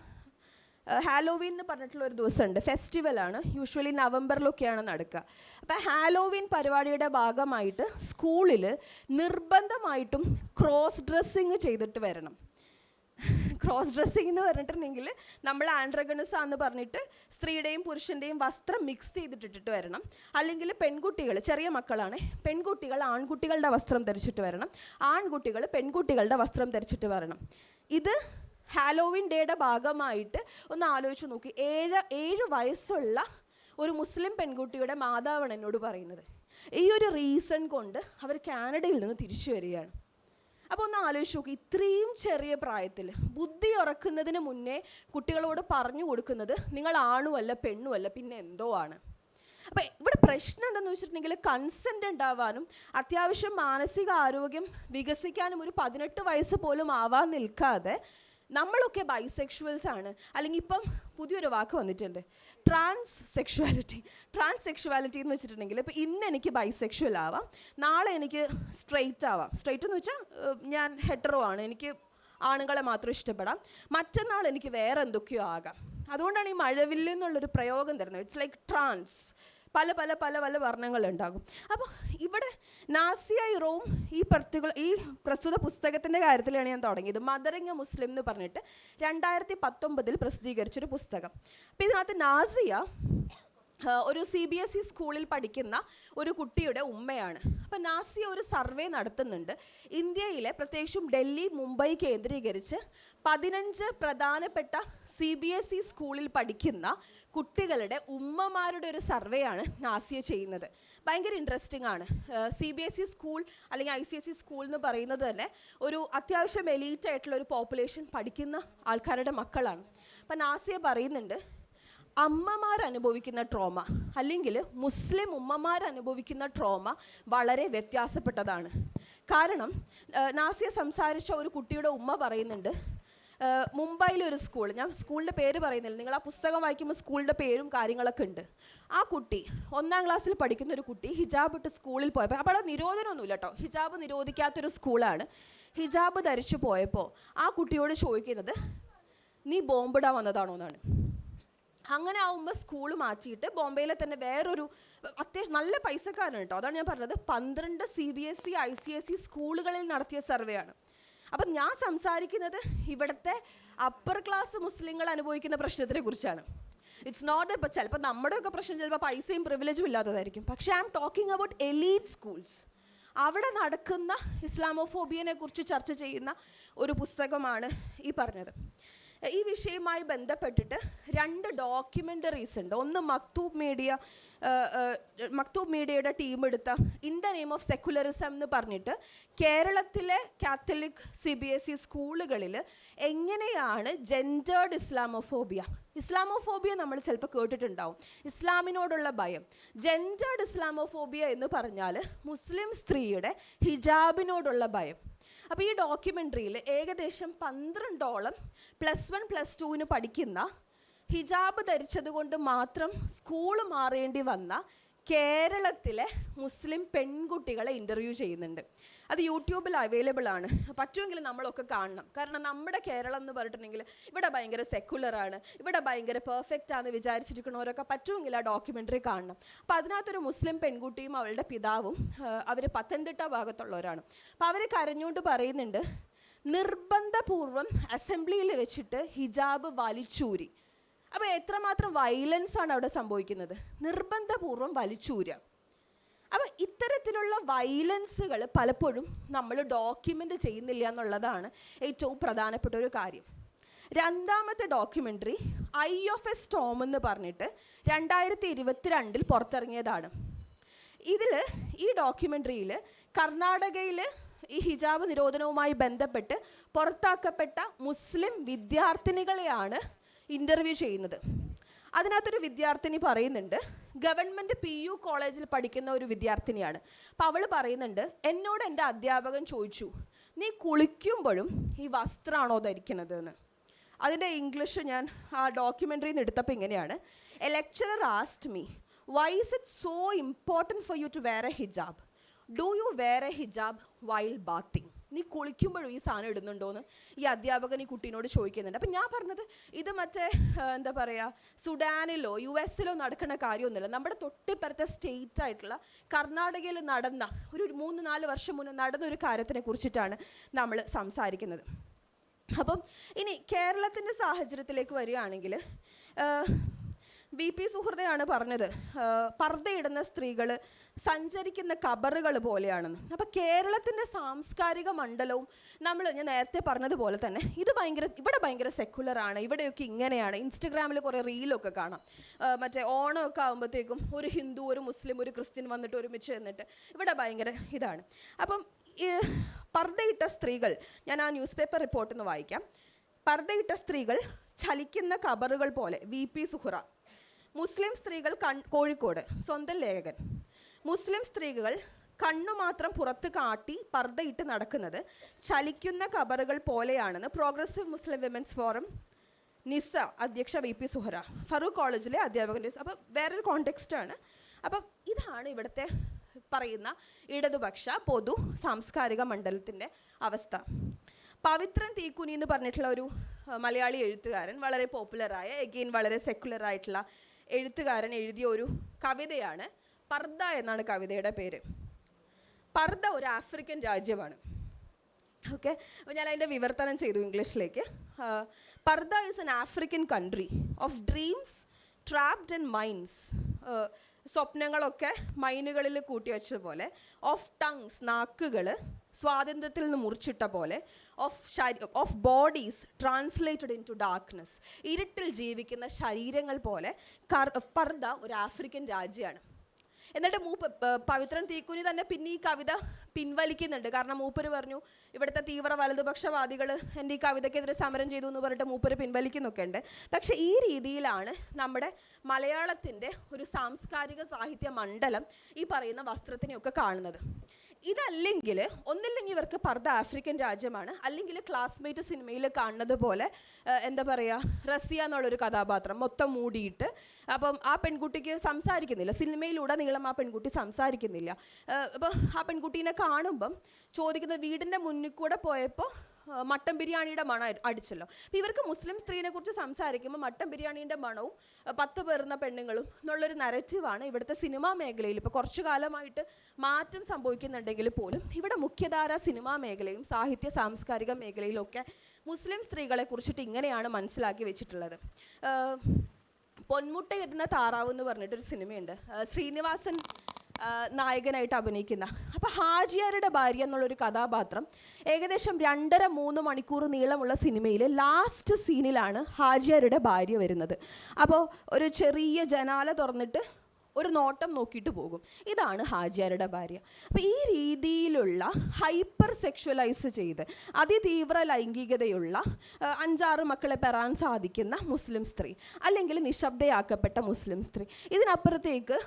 ഹാലോവീൻ എന്ന് പറഞ്ഞിട്ടുള്ള ഒരു ദിവസമുണ്ട്. ഫെസ്റ്റിവലാണ് യൂഷ്വലി നവംബറിലൊക്കെയാണ് നടക്കുക. അപ്പം ഹാലോവീൻ പരിപാടിയുടെ ഭാഗമായിട്ട് സ്കൂളിൽ നിർബന്ധമായിട്ടും ക്രോസ് ഡ്രസ്സിങ് ചെയ്തിട്ട് വരണം. ക്രോസ് ഡ്രസ്സിംഗ് എന്ന് പറഞ്ഞിട്ടുണ്ടെങ്കിൽ നമ്മൾ ആൻഡ്രഗണസ് എന്ന് പറഞ്ഞിട്ട് സ്ത്രീയുടെയും പുരുഷന്റെയും വസ്ത്രം മിക്സ് ചെയ്തിട്ടിട്ട് വരണം. അല്ലെങ്കിൽ പെൺകുട്ടികൾ ചെറിയ മക്കളാണ് പെൺകുട്ടികൾ ആൺകുട്ടികളുടെ വസ്ത്രം ധരിച്ചിട്ട് വരണം. ആൺകുട്ടികൾ പെൺകുട്ടികളുടെ വസ്ത്രം ധരിച്ചിട്ട് വരണം. ഇത് ഹാലോവിൻ ഡേയുടെ ഭാഗമായിട്ട് ഒന്ന് ആലോചിച്ച് നോക്കി. ഏഴ് ഏഴ് വയസ്സുള്ള ഒരു മുസ്ലിം പെൺകുട്ടിയുടെ മാതാവാണ് എന്നോട് പറയുന്നത്. ഈ ഒരു റീസൺ കൊണ്ട് അവർ കാനഡയിൽ നിന്ന് തിരിച്ചു വരികയാണ്. അപ്പോൾ ഒന്ന് ആലോചിച്ച് നോക്കി ഇത്രയും ചെറിയ പ്രായത്തിൽ ബുദ്ധി ഉറക്കുന്നതിന് മുന്നേ കുട്ടികളോട് പറഞ്ഞു കൊടുക്കുന്നത് നിങ്ങൾ ആണുമല്ല പെണ്ണുമല്ല പിന്നെ എന്തോ ആണ്. അപ്പം ഇവിടെ പ്രശ്നം എന്താണെന്ന് വെച്ചിട്ടുണ്ടെങ്കിൽ കൺസെന്റ് ഉണ്ടാവാനും അത്യാവശ്യം മാനസിക ആരോഗ്യം വികസിക്കാനും ഒരു പതിനെട്ട് വയസ്സ് പോലും ആവാൻ നിൽക്കാതെ നമ്മളൊക്കെ ബൈസെക്ഷുവൽസ് ആണ്. അല്ലെങ്കിൽ ഇപ്പം പുതിയൊരു വാക്ക് വന്നിട്ടുണ്ട്. ട്രാൻസ് സെക്ഷുവാലിറ്റി ട്രാൻസ് സെക്ഷുവാലിറ്റി എന്ന് വെച്ചിട്ടുണ്ടെങ്കിൽ ഇപ്പോൾ ഇന്ന് എനിക്ക് ബൈസെക്ഷുവൽ ആവാം. നാളെ എനിക്ക് സ്ട്രെയിറ്റ് ആവാം. സ്ട്രെയിറ്റ് എന്ന് വെച്ചാൽ ഞാൻ ഹെറ്ററോ ആണ്. എനിക്ക് ആണുങ്ങളെ മാത്രം ഇഷ്ടപ്പെടാം. മറ്റന്നാൾ എനിക്ക് വേറെ എന്തൊക്കെയോ ആകാം. അതുകൊണ്ടാണ് ഈ മഴവില്ല് എന്നുള്ളൊരു പ്രയോഗം തരുന്നത്. ഇറ്റ്സ് ലൈക്ക് ട്രാൻസ് പല പല പല പല വർണങ്ങളുണ്ടാകും. അപ്പോൾ ഇവിടെ നാസിയ ഇറോവും ഈ പർട്ടിക്കുലർ ഈ പ്രസ്തുത പുസ്തകത്തിന്റെ കാര്യത്തിലാണ് ഞാൻ തുടങ്ങിയത്. മദറിങ് മുസ്ലിം എന്ന് പറഞ്ഞിട്ട് രണ്ടായിരത്തി പത്തൊമ്പതിൽ പ്രസിദ്ധീകരിച്ചൊരു പുസ്തകം. അപ്പോൾ ഇതിനകത്ത് നാസിയ ഒരു സി ബി എസ് ഇ സ്കൂളിൽ പഠിക്കുന്ന ഒരു കുട്ടിയുടെ ഉമ്മയാണ്. അപ്പം നാസിയ ഒരു സർവേ നടത്തുന്നുണ്ട്. ഇന്ത്യയിലെ പ്രത്യേകിച്ചും ഡൽഹി മുംബൈ കേന്ദ്രീകരിച്ച് പതിനഞ്ച് പ്രധാനപ്പെട്ട സി ബി എസ് ഇ സ്കൂളിൽ പഠിക്കുന്ന കുട്ടികളുടെ ഉമ്മമാരുടെ ഒരു സർവേയാണ് നാസിയ ചെയ്യുന്നത്. ഭയങ്കര ഇൻട്രസ്റ്റിംഗ് ആണ്. C B S E school അല്ലെങ്കിൽ I C S E school എന്ന് പറയുന്നത് തന്നെ ഒരു അത്യാവശ്യം എലീറ്റ് ആയിട്ടുള്ള ഒരു പോപ്പുലേഷൻ പഠിക്കുന്ന ആൾക്കാരുടെ മക്കളാണ്. അപ്പം നാസിയ പറയുന്നുണ്ട് അമ്മമാർ അനുഭവിക്കുന്ന ട്രോമ അല്ലെങ്കിൽ മുസ്ലിം ഉമ്മമാർ അനുഭവിക്കുന്ന ട്രോമ വളരെ വ്യത്യാസപ്പെട്ടതാണ്. കാരണം നാസിയ സംസാരിച്ച ഒരു കുട്ടിയുടെ ഉമ്മ പറയുന്നുണ്ട് മുംബൈയിലൊരു സ്കൂൾ ഞാൻ സ്കൂളിന്റെ പേര് പറയുന്നില്ല നിങ്ങൾ ആ പുസ്തകം വായിക്കുമ്പോൾ സ്കൂളിന്റെ പേരും കാര്യങ്ങളൊക്കെ ഉണ്ട്. ആ കുട്ടി ഒന്നാം ക്ലാസ്സിൽ പഠിക്കുന്ന ഒരു കുട്ടി ഹിജാബ് ഇട്ട് സ്കൂളിൽ പോയപ്പോൾ അപ്പോൾ അവിടെ നിരോധനമൊന്നുമില്ല കേട്ടോ ഹിജാബ് നിരോധിക്കാത്തൊരു സ്കൂളാണ് ഹിജാബ് ധരിച്ചു പോയപ്പോൾ ആ കുട്ടിയോട് ചോദിക്കുന്നത് നീ ബോംബിടാൻ വന്നതാണോ? എന്നാണ്. അങ്ങനെ ആവുമ്പോൾ സ്കൂൾ മാറ്റിയിട്ട് ബോംബെയിലെ തന്നെ വേറൊരു അത്യാവശ്യം നല്ല പൈസക്കാരാണ് കേട്ടോ അതാണ് ഞാൻ പറഞ്ഞത്. പന്ത്രണ്ട് C B S C I C S E സ്കൂളുകളിൽ നടത്തിയ സർവേ ആണ്. അപ്പം ഞാൻ സംസാരിക്കുന്നത് ഇവിടുത്തെ അപ്പർ ക്ലാസ് മുസ്ലിങ്ങൾ അനുഭവിക്കുന്ന പ്രശ്നത്തിനെ കുറിച്ചാണ്. ഇറ്റ്സ് നോട്ട് ഇപ്പം ചിലപ്പോൾ നമ്മുടെയൊക്കെ പ്രശ്നം ചിലപ്പോൾ പൈസയും പ്രിവിലേജും ഇല്ലാത്തതായിരിക്കും. പക്ഷേ I'm talking about elite schools അവിടെ നടക്കുന്ന ഇസ്ലാമോഫോബിയനെ കുറിച്ച് ചർച്ച ചെയ്യുന്ന ഒരു പുസ്തകമാണ് ഈ പറഞ്ഞത്. ഈ വിഷയവുമായി ബന്ധപ്പെട്ടിട്ട് രണ്ട് ഡോക്യുമെന്ററീസ് ഉണ്ട്. ഒന്ന് മക്തൂബ് മീഡിയ മക്തൂബ് മീഡിയയുടെ ടീം എടുത്ത in the name of secularism എന്ന് പറഞ്ഞിട്ട് കേരളത്തിലെ Catholic C B S E സ്കൂളുകളിൽ എങ്ങനെയാണ് ജെൻഡേർഡ് ഇസ്ലാമോഫോബിയ ഇസ്ലാമോഫോബിയ നമ്മൾ ചിലപ്പോൾ കേട്ടിട്ടുണ്ടാവും. ഇസ്ലാമിനോടുള്ള ഭയം. ജെൻഡേർഡ് ഇസ്ലാമോഫോബിയ എന്ന് പറഞ്ഞാൽ മുസ്ലിം സ്ത്രീയുടെ ഹിജാബിനോടുള്ള ഭയം. അപ്പോൾ ഈ ഡോക്യുമെന്ററിയിൽ ഏകദേശം പന്ത്രണ്ടോളം പ്ലസ് വൺ പ്ലസ് ടുവിന് പഠിക്കുന്ന ഹിജാബ് ധരിച്ചത് കൊണ്ട് മാത്രം സ്കൂൾ മാറേണ്ടി വന്ന കേരളത്തിലെ മുസ്ലിം പെൺകുട്ടികളെ ഇന്റർവ്യൂ ചെയ്യുന്നുണ്ട്. അത് യൂട്യൂബിൽ അവൈലബിൾ ആണ്. പറ്റുമെങ്കിൽ നമ്മളൊക്കെ കാണണം. കാരണം നമ്മുടെ കേരളം എന്ന് പറഞ്ഞിട്ടുണ്ടെങ്കിൽ ഇവിടെ ഭയങ്കര സെക്കുലറാണ് ഇവിടെ ഭയങ്കര പെർഫെക്റ്റ് ആണെന്ന് വിചാരിച്ചിരിക്കുന്നവരൊക്കെ പറ്റുമെങ്കിൽ ആ ഡോക്യുമെന്ററി കാണണം. അപ്പോൾ അതിനകത്തൊരു മുസ്ലിം പെൺകുട്ടിയും അവളുടെ പിതാവും അവർ പത്തനംതിട്ട ഭാഗത്തുള്ളവരാണ്. അപ്പോൾ അവർ കരഞ്ഞുകൊണ്ട് പറയുന്നുണ്ട് നിർബന്ധപൂർവം അസംബ്ലിയിൽ വെച്ചിട്ട് ഹിജാബ് വലിച്ചൂരി. അപ്പോൾ എത്രമാത്രം വയലൻസ് ആണ് അവിടെ സംഭവിക്കുന്നത്? നിർബന്ധപൂർവം വലിച്ചൂരുക അപ്പോൾ ഇത്തരത്തിലുള്ള വയലൻസുകൾ പലപ്പോഴും നമ്മൾ ഡോക്യുമെന്റ് ചെയ്യുന്നില്ല എന്നുള്ളതാണ് ഏറ്റവും പ്രധാനപ്പെട്ട ഒരു കാര്യം. രണ്ടാമത്തെ documentary eye of a storm എന്ന് പറഞ്ഞിട്ട് രണ്ടായിരത്തി ഇരുപത്തിരണ്ടിൽ പുറത്തിറങ്ങിയതാണ്. ഇതിൽ ഈ ഡോക്യുമെന്ററിയിൽ കർണാടകയിൽ ഈ ഹിജാബ് നിരോധനവുമായി ബന്ധപ്പെട്ട് പുറത്താക്കപ്പെട്ട മുസ്ലിം വിദ്യാർത്ഥിനികളെയാണ് ഇന്റർവ്യൂ ചെയ്യുന്നത്. അതിനകത്തൊരു വിദ്യാർത്ഥിനി പറയുന്നുണ്ട് ഗവൺമെന്റ് പി യു കോളേജിൽ പഠിക്കുന്ന ഒരു വിദ്യാർത്ഥിനിയാണ്. അപ്പം അവൾ പറയുന്നുണ്ട് എന്നോട് എന്റെ അധ്യാപകൻ ചോദിച്ചു നീ കുളിക്കുമ്പോഴും ഈ വസ്ത്രമാണോ ധരിക്കണത് എന്ന് അതിന്റെ ഇംഗ്ലീഷ് ഞാൻ ആ ഡോക്യുമെന്ററിയിൽ നിന്ന് എടുത്തപ്പോൾ ഇങ്ങനെയാണ് a lecturer asked me why is it so important for you to wear a hijab do you wear a hijab while bathing നീ കുളിക്കുമ്പോഴും ഈ സാധനം ഇടുന്നുണ്ടോയെന്ന് ഈ അധ്യാപകൻ ഈ കുട്ടീനോട് ചോദിക്കുന്നുണ്ട്. അപ്പം ഞാൻ പറഞ്ഞത് ഇത് മറ്റേ എന്താ പറയുക സുഡാനിലോ യു എസിലോ നടക്കുന്ന കാര്യമൊന്നുമില്ല. നമ്മുടെ തൊട്ടിപ്പുറത്തെ സ്റ്റേറ്റ് ആയിട്ടുള്ള കർണാടകയിൽ നടന്ന ഒരു മൂന്ന് നാല് വർഷം മുന്നേ നടന്ന ഒരു കാര്യത്തിനെ കുറിച്ചിട്ടാണ് നമ്മൾ സംസാരിക്കുന്നത്. അപ്പം ഇനി കേരളത്തിന്റെ സാഹചര്യത്തിലേക്ക് വരികയാണെങ്കിൽ ബി പി സുഹൃതയാണ് പറഞ്ഞത്. പർദ്ധയിടുന്ന സ്ത്രീകൾ സഞ്ചരിക്കുന്ന കബറുകൾ പോലെയാണെന്ന് അപ്പോൾ കേരളത്തിന്റെ സാംസ്കാരിക മണ്ഡലവും നമ്മൾ ഞാൻ നേരത്തെ പറഞ്ഞതുപോലെ തന്നെ ഇത് ഭയങ്കര ഇവിടെ ഭയങ്കര സെക്കുലറാണ് ഇവിടെയൊക്കെ ഇങ്ങനെയാണ്. ഇൻസ്റ്റഗ്രാമിൽ കുറേ റീലൊക്കെ കാണാം. മറ്റേ ഓണമൊക്കെ ആകുമ്പോഴത്തേക്കും ഒരു ഹിന്ദു ഒരു മുസ്ലിം ഒരു ക്രിസ്ത്യൻ വന്നിട്ട് ഒരുമിച്ച് നിന്നിട്ട് ഇവിടെ ഭയങ്കര ഇതാണ്. അപ്പം പർദ്ദയിട്ട സ്ത്രീകൾ ഞാൻ ആ ന്യൂസ് പേപ്പർ റിപ്പോർട്ടിൽ നിന്ന് വായിക്കാം. പർദ്ദയിട്ട സ്ത്രീകൾ ചലിക്കുന്ന കബറുകൾ പോലെ വി പി സുഹറ മുസ്ലിം സ്ത്രീകൾ കൺ കോഴിക്കോട് സ്വന്തം ലേഖകൻ. മുസ്ലിം സ്ത്രീകൾ കണ്ണു മാത്രം പുറത്ത് കാട്ടി പർദ്ദയിട്ട് നടക്കുന്നത് ചലിക്കുന്ന കബറുകൾ പോലെയാണെന്ന് progressive Muslim women's forum NISA അധ്യക്ഷ വി പി സുഹറ ഫറൂഖ് കോളേജിലെ അധ്യാപകന്റെ അപ്പം വേറൊരു കോണ്ടെക്സ്റ്റാണ് അപ്പം ഇതാണ് ഇവിടുത്തെ പറയുന്ന ഇടതുപക്ഷ പൊതു സാംസ്കാരിക മണ്ഡലത്തിന്റെ അവസ്ഥ. പവിത്രൻ തീക്കുനി എന്ന് പറഞ്ഞിട്ടുള്ള ഒരു മലയാളി എഴുത്തുകാരൻ വളരെ പോപ്പുലറായ എഗെയിൻ വളരെ സെക്കുലർ ആയിട്ടുള്ള എഴുത്തുകാരൻ എഴുതിയ ഒരു കവിതയാണ് പർദ എന്നാണ് കവിതയുടെ പേര്. പർദ ഒരു ആഫ്രിക്കൻ രാജ്യമാണ്. ഓക്കെ അപ്പോൾ ഞാൻ അതിന്റെ വിവർത്തനം ചെയ്തു ഇംഗ്ലീഷിലേക്ക്. Pardah is an African country of dreams trapped and minds സ്വപ്നങ്ങളൊക്കെ മൈനുകളിൽ കൂട്ടിവെച്ചതുപോലെ ഓഫ് ടങ്സ് നാക്കുകൾ സ്വാതന്ത്ര്യത്തിൽ നിന്ന് മുറിച്ചിട്ട പോലെ of of bodies translated into darkness ഇരുട്ടിൽ ജീവിക്കുന്ന ശരീരങ്ങൾ പോലെ കർ പർദ ഒരു ആഫ്രിക്കൻ രാജ്യമാണ്. എന്നിട്ട് മൂപ്പ് പവിത്രൻ തീക്കുനി തന്നെ പിന്നെ ഈ കവിത പിൻവലിക്കുന്നുണ്ട്. കാരണം മൂപ്പര് പറഞ്ഞു ഇവിടുത്തെ തീവ്ര വലതുപക്ഷവാദികൾ എന്റെ ഈ കവിതയ്ക്കെതിരെ സമരം ചെയ്തു എന്ന് പറഞ്ഞിട്ട് മൂപ്പര് പിൻവലിക്കുന്നൊക്കെ ഉണ്ട്. പക്ഷെ ഈ രീതിയിലാണ് നമ്മുടെ മലയാളത്തിന്റെ ഒരു സാംസ്കാരിക സാഹിത്യ മണ്ഡലം ഈ പറയുന്ന വസ്ത്രത്തിനെയൊക്കെ കാണുന്നത്. ഇതല്ലെങ്കിൽ ഒന്നില്ലെങ്കിൽ ഇവർക്ക് പർദ്ദ ആഫ്രിക്കൻ രാജ്യമാണ്. അല്ലെങ്കിൽ ക്ലാസ്മേറ്റ് സിനിമയിൽ കാണുന്നത് പോലെ എന്താ പറയുക റസിയ എന്നുള്ളൊരു കഥാപാത്രം മൊത്തം മൂടിയിട്ട് അപ്പം ആ പെൺകുട്ടിക്ക് സംസാരിക്കുന്നില്ല. സിനിമയിലൂടെ നീളം ആ പെൺകുട്ടി സംസാരിക്കുന്നില്ല. അപ്പം ആ പെൺകുട്ടീനെ കാണുമ്പം ചോദിക്കുന്നത് വീടിന്റെ മുന്നിൽ കൂടെ പോയപ്പോൾ മട്ടൻ ബിരിയാണിയുടെ മണം അടിച്ചല്ലോ. അപ്പോൾ ഇവർക്ക് മുസ്ലിം സ്ത്രീനെ കുറിച്ച് സംസാരിക്കുമ്പോൾ മട്ടൻ ബിരിയാണീന്റെ മണവും പത്ത് പേർന്ന പെണ്ണുങ്ങളും എന്നുള്ളൊരു നരറ്റീവാണ് ഇവിടുത്തെ സിനിമാ മേഖലയിൽ. ഇപ്പോൾ കുറച്ചു കാലമായിട്ട് മാറ്റം സംഭവിക്കുന്നുണ്ടെങ്കിൽ പോലും ഇവിടെ മുഖ്യധാര സിനിമാ മേഖലയും സാഹിത്യ സാംസ്കാരിക മേഖലയിലൊക്കെ മുസ്ലിം സ്ത്രീകളെ കുറിച്ചിട്ട് ഇങ്ങനെയാണ് മനസ്സിലാക്കി വെച്ചിട്ടുള്ളത്. പൊന്മുട്ട ഇരുന്ന താറാവ് എന്ന് പറഞ്ഞിട്ടൊരു സിനിമയുണ്ട്. ശ്രീനിവാസൻ നായകനായിട്ട് അഭിനയിക്കുന്ന. അപ്പോൾ ഹാജിയാരുടെ ഭാര്യ എന്നുള്ളൊരു കഥാപാത്രം ഏകദേശം രണ്ടര മൂന്ന് മണിക്കൂർ നീളമുള്ള സിനിമയിൽ ലാസ്റ്റ് സീനിലാണ് ഹാജിയാരുടെ ഭാര്യ വരുന്നത്. അപ്പോൾ ഒരു ചെറിയ ജനാല തുറന്നിട്ട് ഒരു നോട്ടം നോക്കിയിട്ട് പോകും. ഇതാണ് ഹാജിയാരുടെ ഭാര്യ. അപ്പോൾ ഈ രീതിയിലുള്ള ഹൈപ്പർ സെക്ഷുവലൈസ് ചെയ്ത് അതിതീവ്ര ലൈംഗികതയുള്ള അഞ്ചാറ് മക്കളെ പെറാൻ സാധിക്കുന്ന മുസ്ലിം സ്ത്രീ അല്ലെങ്കിൽ നിശബ്ദയാക്കപ്പെട്ട മുസ്ലിം സ്ത്രീ. ഇതിനപ്പുറത്തേക്ക്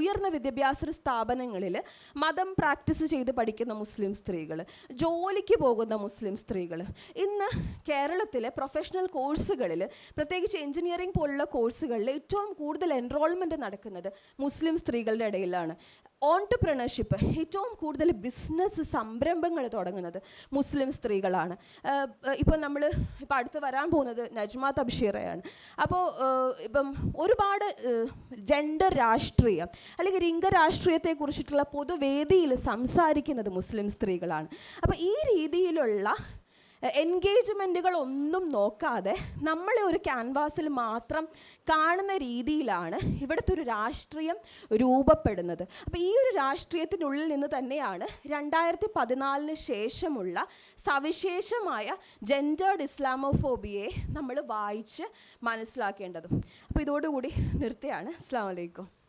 ഉയർന്ന വിദ്യാഭ്യാസ സ്ഥാപനങ്ങളിൽ മതം പ്രാക്ടീസ് ചെയ്ത് പഠിക്കുന്ന മുസ്ലിം സ്ത്രീകൾ ജോലിക്ക് പോകുന്ന മുസ്ലിം സ്ത്രീകൾ. ഇന്ന് കേരളത്തിലെ പ്രൊഫഷണൽ കോഴ്സുകളിൽ പ്രത്യേകിച്ച് എഞ്ചിനീയറിംഗ് പോലുള്ള കോഴ്സുകളിൽ ഏറ്റവും കൂടുതൽ എൻറോൾമെന്റ് നടക്കുന്നത് മുസ്ലിം സ്ത്രീകളുടെ ഇടയിലാണ്. ഓൺടർപ്രണർഷിപ്പ് ഏറ്റവും കൂടുതൽ ബിസിനസ് സംരംഭങ്ങൾ തുടങ്ങുന്നത് മുസ്ലിം സ്ത്രീകളാണ്. ഇപ്പോൾ നമ്മൾ ഇപ്പോൾ അടുത്ത് വരാൻ പോകുന്നത് നജ്മ തബ്ഷീറയാണ് അപ്പോൾ ഇപ്പം ഒരുപാട് ജെൻഡർ രാഷ്ട്രീയം അല്ലെങ്കിൽ ലിംഗരാഷ്ട്രീയത്തെക്കുറിച്ചിട്ടുള്ള പൊതുവേദിയിൽ സംസാരിക്കുന്നത് മുസ്ലിം സ്ത്രീകളാണ്. അപ്പോൾ ഈ രീതിയിലുള്ള എൻഗേജ്മെന്റുകൾ ഒന്നും നോക്കാതെ നമ്മളെ ഒരു ക്യാൻവാസിൽ മാത്രം കാണുന്ന രീതിയിലാണ് ഇവിടുത്തെ ഒരു രാഷ്ട്രീയം രൂപപ്പെടുന്നത്. അപ്പോൾ ഈ ഒരു രാഷ്ട്രീയത്തിനുള്ളിൽ നിന്ന് തന്നെയാണ് രണ്ടായിരത്തി പതിനാലിന് ശേഷമുള്ള സവിശേഷമായ ജെൻഡേർഡ് ഇസ്ലാമോഫോബിയെ നമ്മൾ വായിച്ച് മനസ്സിലാക്കേണ്ടതും. അപ്പോൾ ഇതോടുകൂടി നിർത്തിയാണ് അസ്സാം വലൈക്കും